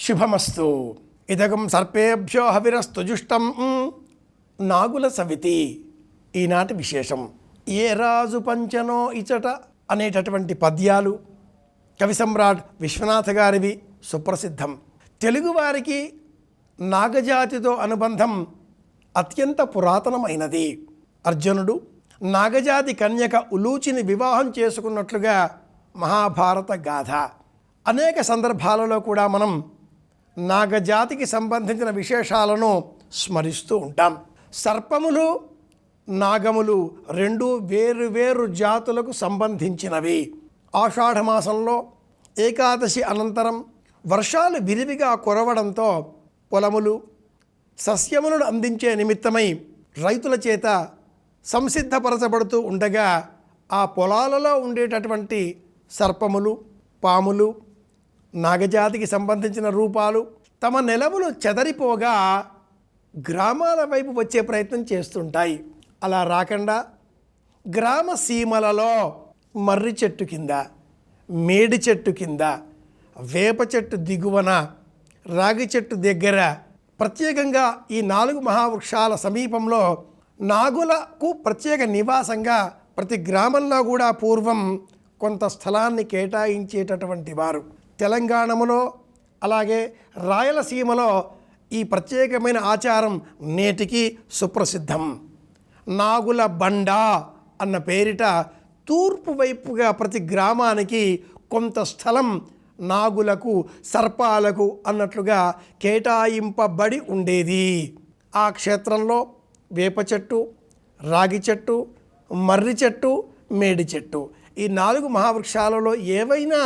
శుభమస్తు. ఇదగం సర్పేభ్యో హవిరస్తుజుష్టం నాగుల సవితి. ఈనాటి విశేషం. ఏ రాజు పంచనో ఇచట అనేటటువంటి పద్యాలు. కవి సమ్రాట్ విశ్వనాథ గారివి సుప్రసిద్ధం. తెలుగువారికి నాగజాతితో అనుబంధం అత్యంత పురాతనమైనది. అర్జునుడు నాగజాతి కన్యక ఉలూచిని వివాహం చేసుకున్నట్లుగా మహాభారత గాథ. అనేక సందర్భాలలో కూడా మనం నాగజాతికి సంబంధించిన విశేషాలను స్మరిస్తూ ఉంటాం. సర్పములు నాగములు రెండు వేరు వేరు జాతులకు సంబంధించినవి. ఆషాఢమాసంలో ఏకాదశి అనంతరం వర్షాలు విరివిగా కురవడంతో పొలములు సస్యములను అందించే నిమిత్తమై రైతుల చేత సంసిద్ధపరచబడుతూ ఉండగా ఆ పొలాలలో ఉండేటటువంటి సర్పములు పాములు నాగజాతికి సంబంధించిన రూపాలు తమ నెలవులు చెదరిపోగా గ్రామాల వైపు వచ్చే ప్రయత్నం చేస్తుంటాయి. అలా రాకుండా గ్రామ సీమలలో మర్రి చెట్టు కింద మేడి చెట్టు కింద వేప చెట్టు దిగువన రాగి చెట్టు దగ్గర ప్రత్యేకంగా ఈ నాలుగు మహావృక్షాల సమీపంలో నాగులకు ప్రత్యేక నివాసంగా ప్రతి గ్రామంలో కూడా పూర్వం కొంత స్థలాన్ని కేటాయించేటటువంటి వారు. తెలంగాణలో అలాగే రాయలసీమలో ఈ ప్రత్యేకమైన ఆచారం నేటికి సుప్రసిద్ధం. నాగుల బండ అన్న పేరిట తూర్పు వైపుగా ప్రతి గ్రామానికి కొంత స్థలం నాగులకు సర్పాలకు అన్నట్లుగా కేటాయింపబడి ఉండేది. ఆ క్షేత్రంలో వేప చెట్టు రాగి చెట్టు మర్రి చెట్టు మేడి చెట్టు. ఈ నాలుగు మహావృక్షాలలో ఏవైనా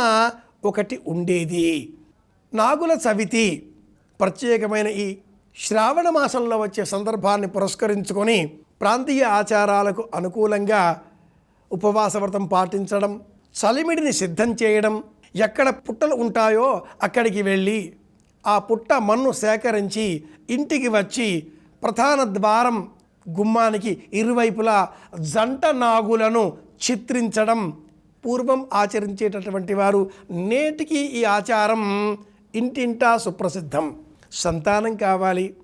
ఒకటి ఉండేది. నాగుల చవితి ప్రత్యేకమైన ఈ శ్రావణ మాసంలో వచ్చే సందర్భాన్ని పురస్కరించుకొని ప్రాంతీయ ఆచారాలకు అనుకూలంగా ఉపవాస వ్రతం పాటించడం చలిమిడిని సిద్ధం చేయడం ఎక్కడ పుట్టలు ఉంటాయో అక్కడికి వెళ్ళి ఆ పుట్ట మన్ను సేకరించి ఇంటికి వచ్చి ప్రధాన ద్వారం గుమ్మానికి ఇరువైపులా జంట నాగులను చిత్రించడం పూర్వం ఆచరించేటటువంటి వారు నేటికి ఈ ఆచారం ఇంటింటా సుప్రసిద్ధం. సంతానం కావాలి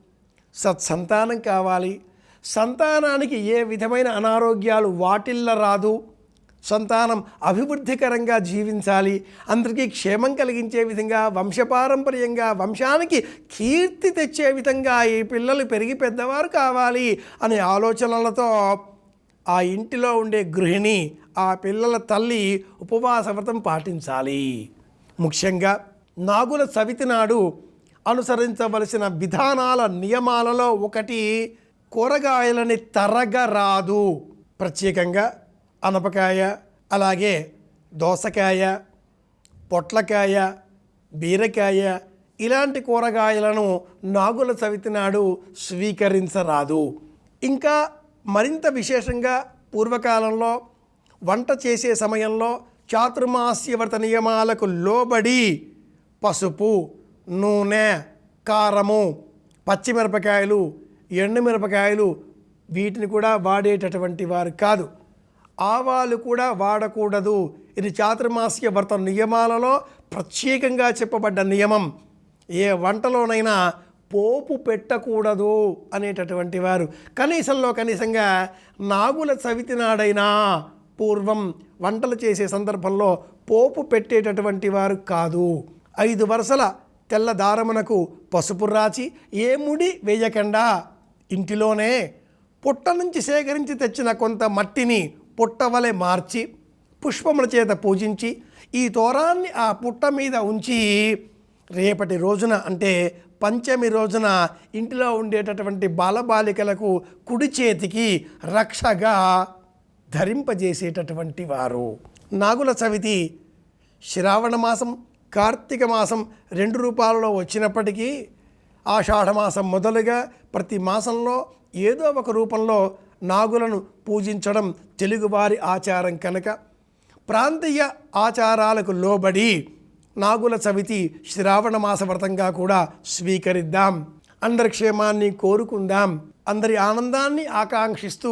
సత్సంతానం కావాలి. సంతానానికి ఏ విధమైన అనారోగ్యాలు వాటిల్ల రాదు. సంతానం అభివృద్ధికరంగా జీవించాలి. అందరికీ క్షేమం కలిగించే విధంగా వంశపారంపర్యంగా వంశానికి కీర్తి తెచ్చే విధంగా ఈ పిల్లలు పెరిగి పెద్దవారు కావాలి అనే ఆలోచనలతో ఆ ఇంటిలో ఉండే గృహిణి ఆ పిల్లల తల్లి ఉపవాస వ్రతం పాటించాలి. ముఖ్యంగా నాగుల సవితి నాడు అనుసరించవలసిన విధానాల నియమాలలో ఒకటి కూరగాయలని తరగరాదు. ప్రత్యేకంగా అనపకాయ అలాగే దోసకాయ పొట్లకాయ బీరకాయ ఇలాంటి కూరగాయలను నాగుల చవితి నాడు స్వీకరించరాదు. ఇంకా మరింత విశేషంగా పూర్వకాలంలో వంట చేసే సమయంలో చాతుర్మాస్యవ్రత నియమాలకు లోబడి పసుపు నూనె కారము పచ్చిమిరపకాయలు ఎండుమిరపకాయలు వీటిని కూడా వాడేటటువంటి వారు కాదు. ఆవాలు కూడా వాడకూడదు. ఇది చాతుర్మాస్య వ్రత నియమాలలో ప్రత్యేకంగా చెప్పబడ్డ నియమం. ఏ వంటలోనైనా పోపు పెట్టకూడదు అనేటటువంటి వారు. కనీసంలో కనీసంగా నాగుల చవితి నాడైనా పూర్వం వంటలు చేసే సందర్భంలో పోపు పెట్టేటటువంటి వారు కాదు. ఐదు వరుసల తెల్ల దారమునకు పసుపు రాచి ఏ ముడి వేయకుండా. ఇంటిలోనే పుట్ట నుంచి సేకరించి తెచ్చిన కొంత మట్టిని పుట్టవలె మార్చి పుష్పముల చేత పూజించి ఈ తోరాన్ని ఆ పుట్ట మీద ఉంచి రేపటి రోజున అంటే పంచమి రోజున ఇంటిలో ఉండేటటువంటి బాలబాలికలకు కుడి చేతికి రక్షగా ధరింపజేసేటటువంటి వారు. నాగుల చవితి శ్రావణ మాసం కార్తీక మాసం రెండు రూపాలలో వచ్చినప్పటికీ ఆషాఢమాసం మొదలుగా ప్రతి మాసంలో ఏదో ఒక రూపంలో నాగులను పూజించడం తెలుగువారి ఆచారం కనుక ప్రాంతీయ ఆచారాలకు లోబడి నాగుల చవితి శ్రావణ మాస వ్రతంగా కూడా స్వీకరిద్దాం. అందరి క్షేమాన్ని కోరుకుందాం. అందరి ఆనందాన్ని ఆకాంక్షిస్తూ